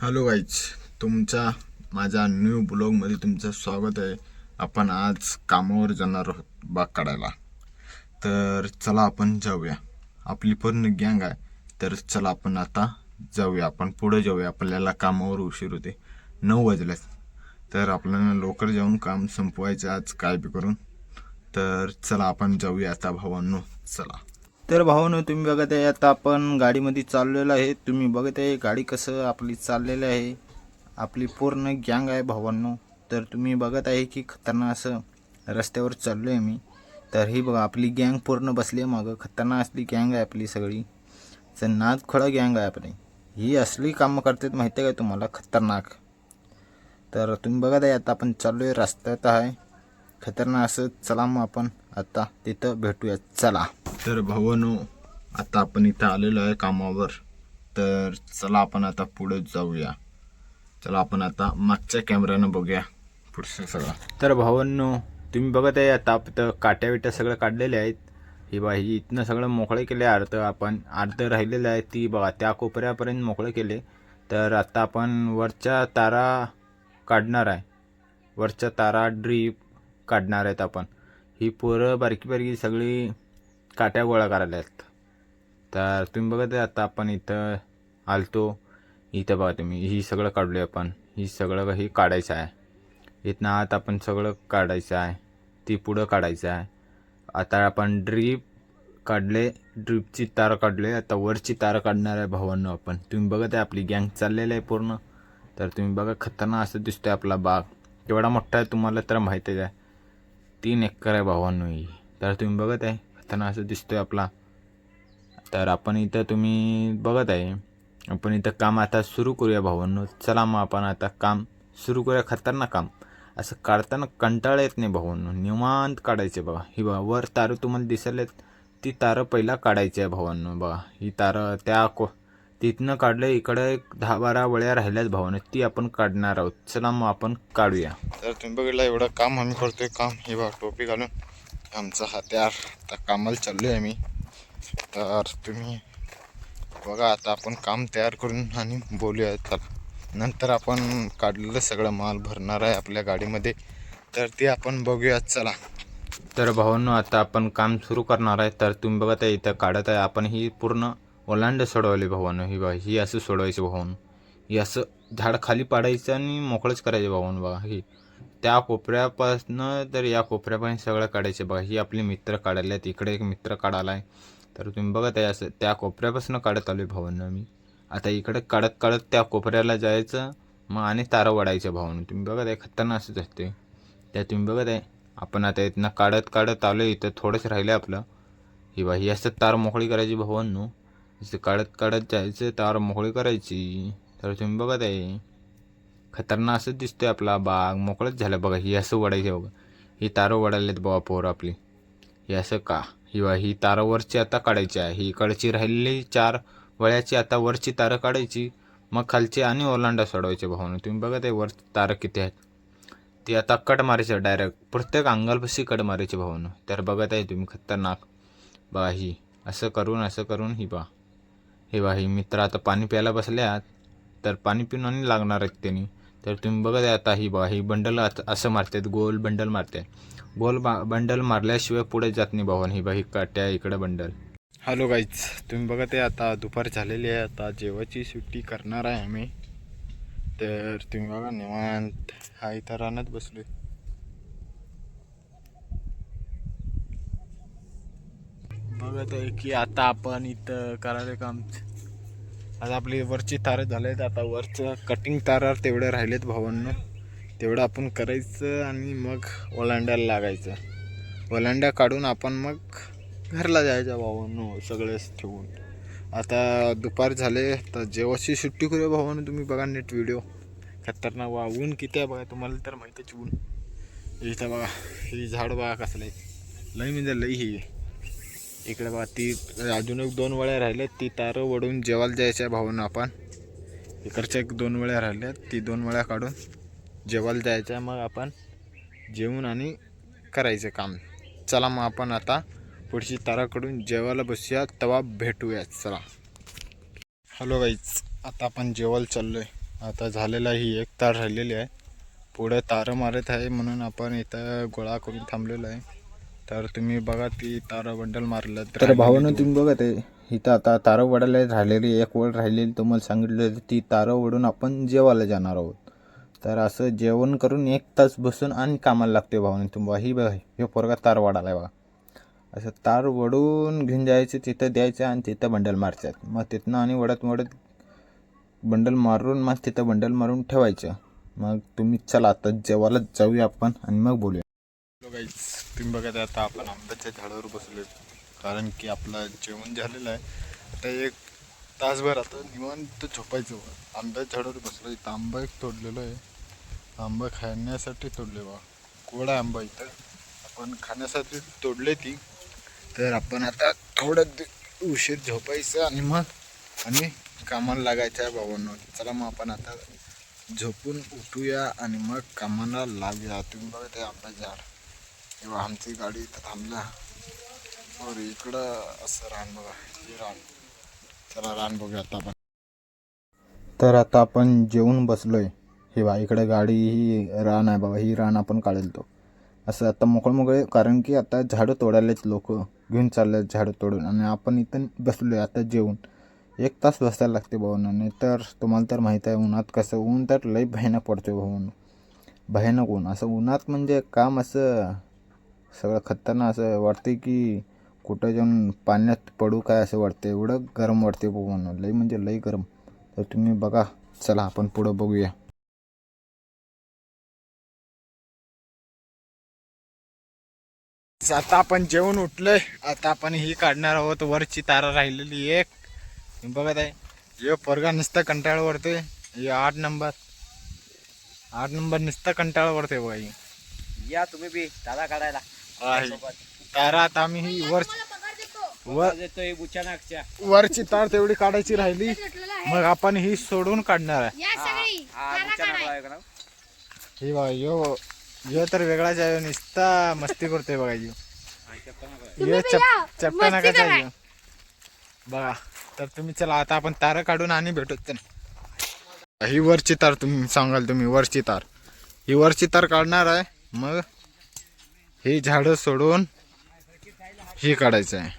Hello guys तुमच्या माझ्या new ब्लॉगमध्ये तुमचं स्वागत आहे. आपण आज कामावर जाणार आहोत बाग काढायला. तर चला आपण जाऊया. आपली पूर्ण गँग आहे. तर चला आपण आता जाऊया. आपण पुढे जाऊया. आपल्याला कामावर उशीर होते नऊ वाजल्यास तर आपल्याला लवकर जाऊन काम संपवायचं आज काय बी करून. तर चला आपण जाऊया आता भावांनो. चला. तर भावानं तुम्ही बघत आहे आता आपण गाडीमध्ये चाललेलो आहे. तुम्ही बघत आहे गाडी कसं आपली चाललेली आहे. आपली पूर्ण गँग आहे भावांनो. तर तुम्ही बघत आहे की खतरनाक असं रस्त्यावर चाललो आहे मी तर ही बघा आपली गँग पूर्ण बसली आहे मागं. खतरनाक असली गँग आहे आपली सगळी. तर नाद खोळा गँग आहे आपली. ही असली कामं करतात माहिती आहे का तुम्हाला? खतरनाक. तर तुम्ही बघत आहे आता आपण चाललो आहे रस्त्यात आहे. खतरनाक असं चला मग आपण आता तिथं भेटूया चला. तर भावानो आता आपण इथं आलेलो आहे कामावर. तर चला आपण आता पुढे जाऊया. चला आपण आता मागच्या कॅमेऱ्यानं बघूया पुढचं सगळं. तर भावांनो तुम्ही बघत आहे आता इथं काट्या विट्या सगळं काढलेले आहेत. ही बा ही इथनं सगळं मोकळे केले अर्ध आपण. अर्ध राहिलेलं आहे ती बघा त्या कोपऱ्यापर्यंत मोकळे केले. तर आता आपण वरच्या तारा काढणार आहे. वरच्या तारा ड्रीप काढणार आहेत आपण. ही पोरं बारकी बारकी सगळी काट्या गोळा करायला आहेत तर तुम्ही बघत आहे आता आपण इथं आलतो. इथं बघा तुम्ही ही सगळं काढलो आपण. ही सगळं हे काढायचं आहे. इथनं आत आपण सगळं काढायचं आहे. ती पुढं काढायचं आहे. आता आपण ड्रीप काढले ड्रीपची तार काढले. आता वरची तार काढणार आहे भावांनो आपण. तुम्ही बघत आहे आपली गँग चाललेलं आहे पूर्ण. तर तुम्ही बघा खतरनाक असं दिसतोय आपला बाग. केवढा मोठा आहे तुम्हाला तर माहितीच आहे. तीन एकर आहे भावांनो ही. तर तुम्ही बघत आहे खतरनाक असं दिसतो आहे आपला. तर आपण इथं तुम्ही बघत आहे आपण इथं काम आता सुरू करूया भावांनो. चला मग आपण आता काम सुरू करूया खतरनाक काम. असं काढताना कंटाळा येत नाही भावांनो निवांत काढायचे बघा. ही बघा वर तारं तुम्हाला दिसलेत ती तारं पहिला काढायची आहे भावांनो बघा. ही तारं त्या को तिथनं काढलं इकडं एक दहा बारा वळ्या राहिल्याच भावानं. ती आपण काढणार आहोत. चला मग आपण काढूया. तर तुम्ही बघितलं एवढं काम आम्ही करतोय. काम हे बघा टोपी घालून. आमचा हत्यार आता कामाला चाललो आहे आम्ही. तर तुम्ही बघा आता आपण काम तयार करून आणि बोलूया. चला. नंतर आपण काढलेलं सगळं माल भरणार आहे आपल्या गाडीमध्ये. तर ते आपण बघूया चला. तर भावांनो आता आपण काम सुरू करणार आहे. तर तुम्ही बघत आहे इथं काढत आहे. आपण ही पूर्ण ओलांड सोडवले भावानं. ही बा ही असं सोडवायची भावानं. ही असं झाड खाली पाडायचं आणि मोकळंच करायचं भावानं बा ही. त्या कोपऱ्यापासनं तर या कोपऱ्यापासून सगळं काढायचे बघा ही आपले मित्र काढायला आहेत इकडे एक मित्र काढायला आहे तर तुम्ही बघत आहे असं त्या कोपऱ्यापासून काढत आलो आहे भावांना मी आता इकडे काढत काढत त्या कोपऱ्याला जायचं मग आणि तारं वडायचं भावानं. तुम्ही बघत आहे खतरनाक असंच असते त्या तुम्ही बघत आहे आपण आता इथनं काढत काढत आलो इथं थोडंच राहिलं आपलं. ही बा ही असं तार मोकळी करायची भावांनो. असं काढत काढत जायचं तार मोकळी करायची. तर तुम्ही बघत आहे खतरनाक असंच दिसतोय आपला बाग. मोकळंच झालं बघा ही असं वडायचं बघा. ही तारं वडायलेत बाबा पोरं आपली. ही असं का? ही ही तारं वरची आता काढायची आहे. ही इकडची राहिलेली चार वळ्याची आता वरची तारं काढायची. मग खालची आणि ओलांडा सोडवायचे भावना तुम्ही बघत आहे वर तारं किती आहेत. ती आता कट मारायचं डायरेक्ट प्रत्येक अंगालपशी कट मारायची भावना तर बघत आहे तुम्ही खतरनाक. बा ही असं करून असं करून ही बा हे बा ही मित्र आता पाणी प्यायला बसल्यात तर पाणी पिऊन आणि लागणार आहेत त्यांनी. तर तुम्ही बघत आहे आता ही बा ही बंडल असं मारतात गोल बंडल मारते गोल बा बंडल मारल्याशिवाय पुढे जात नाही भावान ही बाई ही काट्या इकडं बंडल. हॅलो गाईज तुम्ही बघत आहे आता दुपार झालेली आहे आता जेवायची सुट्टी करणार आहे आम्ही. तर तुम्ही बघा निवांत. हा इथं रानात आहे बघत आहे की आता आपण इथं करायला काम. आता आपली वरची तारं झालेत आता वरचं कटिंग तारावर तेवढं राहिलेत भावांनो. तेवढं आपण करायचं आणि मग ओलांड्याला लागायचं. ओलांड्या काढून आपण मग घरला जायचं भावांनो सगळेच ठेवून. आता दुपार झाले तर जेवाची सुट्टी करूया भावानं तुम्ही बघा नेट व्हिडिओ खतरनाक वा ऊन किती आहे बघा तुम्हाला तर माहितीच ऊन. इथं बघा ही झाड बघा कसलं. आहे लई म्हणजे लई ही. आहे. इकडे बघा ती अजून एक दोन वळ्या राहिल्या ती तारं वडून जेवायला जायच्या भाऊन आपण. इकडच्या एक दोन वळ्या राहिल्या ती दोन वळ्या काढून जेवायला जायच्या मग आपण जेवून आणि करायचं काम. चला मग आपण आता पुढची ताराकडून जेवायला बसूया तवा भेटूया चला. हॅलो गाईच आता आपण जेवायला चाललो आहे आता झालेला ही एक तार राहिलेली आहे. पुढं तारं मारत आहे म्हणून आपण इथं गोळा करून थांबलेलो आहे. तर तुम्ही बघा ती तारं बंडल मारलं तर भावानं तुम्ही बघा ते इथं आता तारं वडायला राहिलेली एक वड राहिलेली तुम्हाला सांगितलं ती तारं वडून आपण जेवायला जाणार आहोत. तर असं जेवण करून एक तास बसून आणि कामाला लागते भावाने तुम्ही. ही बघा हे पोरगा तार वाढायला बघा. असं तार वडून घेऊन जायचं तिथं द्यायचं आणि तिथं बंडल मारतात. मग तिथनं आणि वडत वडत बंडल मारून मग तिथं बंडल मारून ठेवायचं. मग तुम्ही चला आता जेवायला जाऊया आपण आणि मग बोलूया. तुम्ही बघा आता आपण आंब्याच्या झाडावर बसलो कारण की आपलं जेवण झालेलं आहे. आता एक तासभर आता निवांत झोपायचं आंब्याच्या झाडावर बसलो इथं आंबा एक तोडलेलो आहे. आंबा खाण्यासाठी तोडले बा. कोडा आंबा इथं. आपण खाण्यासाठी तोडले ती. तर आपण आता थोडं उशीर झोपायचं आणि मग आणि कामाला लागायचं आहे भावांनो. चला मग आपण आता झोपून उठूया आणि मग कामाला लागूया. तुम्ही बघा ते आंबा झाड. तेव्हा आमची गाडी इथं थांबल्या और इकडं असं रान बघा हे रान. चला रान बघूया आता आपण. तर आता आपण जेवून बसलोय. हे बा इकडे गाडी ही रान आहे बाबा ही रान आपण काढेल तो. असं आता मोकळं मोकळे कारण की आता झाडं तोडायलेच लोक घेऊन चालले झाडं तोडून. आणि आपण इथं बसलोय आता जेवून एक तास बसायला लागते भाऊन नाही तर तुम्हाला तर माहीत आहे उन्हात कसं ऊन तर लई भयानक पडतो भाऊन भयानक ऊन. असं उन्हात म्हणजे काम असं सगळं खतरनाक असं वाटते की कुठं जाऊन पाण्यात पडू काय असं वाटतं एवढं गरम वाटते म्हणून. लई म्हणजे लई गरम. तर तुम्ही बघा. चला आपण पुढं बघूया. आता आपण जेवण उठलोय. आता आपण ही काढणार आहोत. वरची तारा राहिलेली एक. बघत आहे. हे पोरगा नुसतं कंटाळ वरतोय हे आठ नंबर. आठ नंबर नुसतं कंटाळ वरतोय बघा या तुम्ही बी. दादा काढायला. आहे. तारा आता आम्ही ही वर वर वरची तार तेवढी काढायची राहिली. मग आपण ही सोडून काढणार आहे. या सगळी. हा? ही यो यो तर वेगळाच आहे नुसता मस्ती करतोय बघा यो. यो. चप चपटा नकाचा ह्यो. बघा तर तुम्ही चला आता आपण तार काढून आणि भेटू ही वरची तार तुम्ही सांगाल तुम्ही वरची तार. ही वरची तार काढणार आहे. मग ही झाडं सोडून ही काढायचं आहे.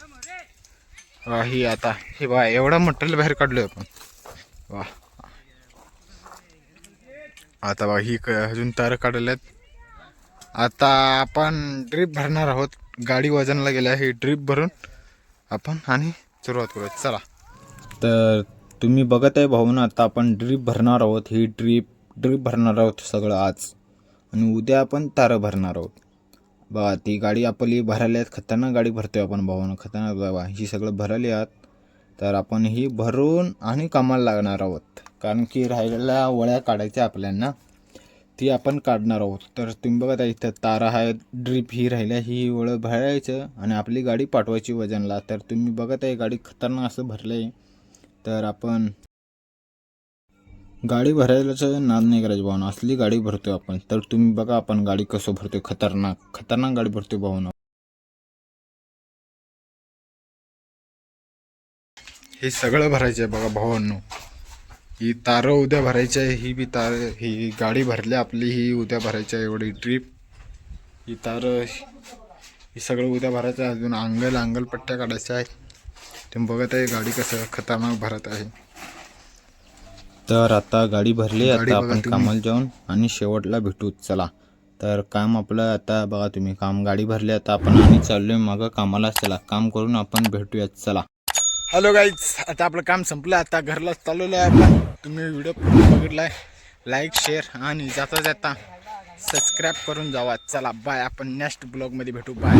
वा ही आता हे वा एवढा मटेरियल बाहेर काढलोय आपण. वा. आता बा ही क- अजून तार काढल्यात आता आपण ड्रीप भरणार आहोत. गाडी वजनला गेल्या ही ड्रीप भरून आपण आणि सुरुवात करूया चला. तर तुम्ही बघत आहे भाऊ ना आता आपण ड्रीप भरणार आहोत. ही ड्रीप ड्रीप भरणार आहोत सगळं आज. आणि उद्या आपण तारं भरणार आहोत. बघा ती गाडी आपली भरायला आहेत खतरनाक गाडी भरतोय आपण भावानं खतरनाक बाबा ही सगळं भरायली आहात तर आपण ही भरून आणि कामाला लागणार आहोत. कारण की राहिलेल्या वळ्या काढायच्या आपल्यांना ती आपण काढणार आहोत. तर तुम्ही बघत आहे इथं तारा आहे ड्रीप ही राहिल्या ही वळ भरायचं आणि आपली गाडी पाठवायची वजनला. तर तुम्ही बघत आहे गाडी खतरनाक असं भरलं आहे तर आपण गाडी भरायलाचं नाद नाही करायचं भावना. असली गाडी भरतोय आपण तर तुम्ही बघा आपण गाडी कसं भरतोय खतरनाक खतरनाक गाडी भरतोय भावना. हे सगळं भरायचं आहे बघा भावांनो. ही तारं उद्या भरायची आहे ही बी तार ही गाडी भरली आपली ही उद्या भरायची आहे एवढी ट्रीप ही तारं ही सगळं उद्या भरायचं आहे अजून अंगल अंगल पट्ट्या काढायच्या आहेत. तुम्ही बघत आहे गाडी कसं खतरनाक भरत आहे. तर आता गाडी भरली आता आपण. कामाला जाऊन आणि शेवटला भेटू चला. तर काम आपलं आता बघा तुम्ही काम गाडी भरली आता आपण आणि चाललोय मग कामाला चला. काम करून आपण भेटूया चला. हॅलो गाईज आता आपलं काम संपलं आता घरला चालवलं आहे आपण. तुम्ही व्हिडिओ बघितलाय लाईक शेअर आणि जाता जाता सबस्क्राईब करून जावा. चला बाय आपण नेक्स्ट ब्लॉगमध्ये भेटू. बाय